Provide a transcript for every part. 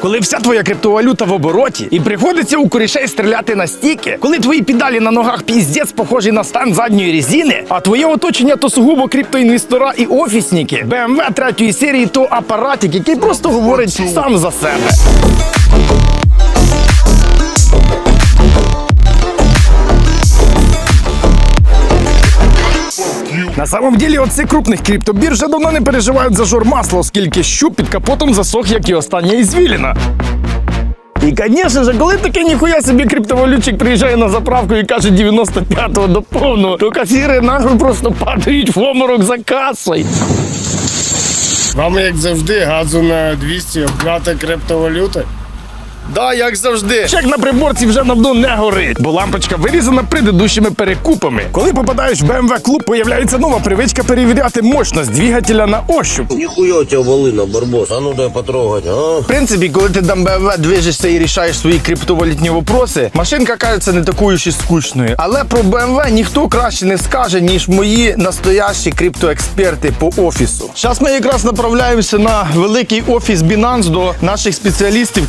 Коли вся твоя криптовалюта в обороті і приходиться у корішей стріляти на стіки, коли твої педалі на ногах піздець похожі на стан задньої резини, а твоє оточення то сугубо криптоінвестора і офісники, BMW третьої серії то апаратик, який просто говорить сам за себе. На самом деле, оці крупних криптобір вже давно не переживають за жор масла, оскільки щуп під капотом засох, як і остання ізвіліна. І, звісно ж, коли таке ніхуя собі криптовалютчик приїжджає на заправку і каже 95-го до повного, то касіри нахуй просто падають в оморок за касою. Вам, як завжди, газу на 200 обкати криптовалюти. Да, як завжди. Чек на приборці вже давно не горить, бо лампочка вирізана предыдущими перекупами. Коли попадаєш в BMW клуб, появляється нова привичка перевіряти мощність двигателя на ощуп. Нихуя у тебя волына, барбос. А ну дай потрогать, а? В принципі, коли ти там БМВ движешся і рішаєш свої криптовалютні вопроси, машинка кажеться не такою ж і скучною. Але про БМВ ніхто краще не скаже, ніж мої настоящі криптоексперти по офісу. Зараз ми якраз направляємося на великий офіс Binance до наших спеціалістів,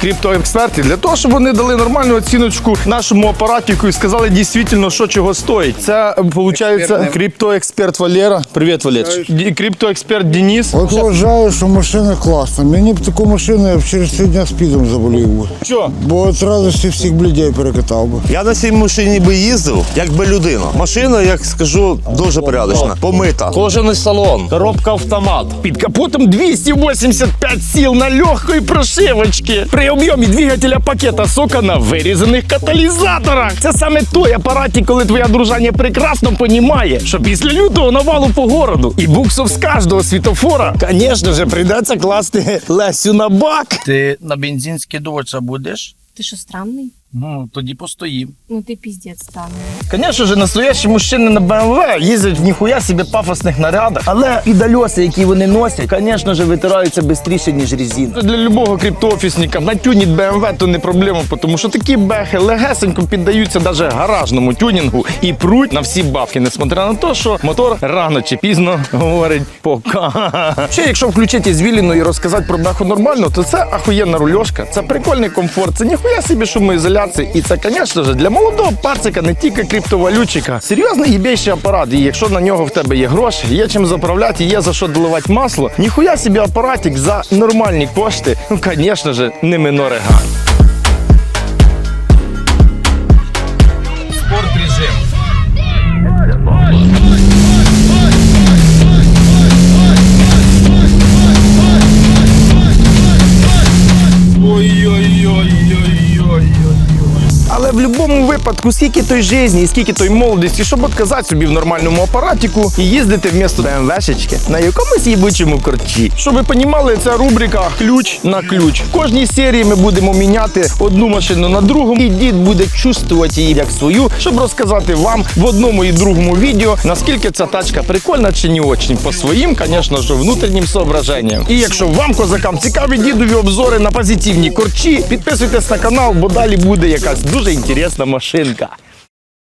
криптоекспертів, для того, щоб вони дали нормальну оціночку нашому апаратіку і сказали дійсно, що чого стоїть. Це виходить криптоексперт Валера. Привіт, Валерич. Криптоексперт Денис. От вважаю, що машина класна. Мені б таку машину я б через три дня спідом заболів би. Що? Бо от радості всіх блідей перекатав би. Я на цій машині би їздив, якби людина. Машина, як скажу, дуже порядочна. Помита. Кожаний салон, коробка автомат. Під капотом 285 сил на легкої прошивочці. При об'ємі двигателя пакета сока на вирізаних каталізаторах. Це саме той апараті, коли твоя дружання прекрасно понімає, що після лютого навалу по городу і буксов з кожного світофора, звісно ж, прийдеться класти Лесю на бак. Ти на бензин скидуватися будеш? Ти що странний? Ну, тоді постоїм. Ну ти піздець странний. Звісно ж, настоящі мужчини на BMW їздять в ніхуя собі пафосних нарядах, але підальоси, які вони носять, звісно ж, витираються швидше, ніж резина. Для любого криптоофісника натюніть BMW то не проблема, тому що такі бехи легесенько піддаються навіть гаражному тюнінгу і пруть на всі бабки, несмотря на те, що мотор рано чи пізно говорить пока. Ще якщо включити звіліну і розказати про беху нормально, то це ахуєнна рульошка, це прикольний комфорт, це ніхуя собі шумоізоляція. І це, звісно ж, для молодого пацика, не тільки криптовалютчика. Серйозний єбейший апарат. І якщо на нього в тебе є гроші, є чим заправляти, є за що доливати масло, ніхуя собі апаратик за нормальні кошти, ну, звісно ж, не минорега. В будь-якому випадку, скільки той житті скільки той молодості, щоб отказати собі в нормальному апаратику і їздити вмісто БМВшечки на якомусь їбучому корчі. Щоб ви понімали, це рубрика ключ на ключ. В кожній серії ми будемо міняти одну машину на другу, і дід буде чувствувати її як свою, щоб розказати вам в одному і другому відео, наскільки ця тачка прикольна чи не очень. По своїм, звісно ж, внутрішнім соображенням. І якщо вам, козакам, цікаві дідові обзори на позитивні корчі, підписуйтесь на канал, бо далі буде якась дуже інтересна машинка.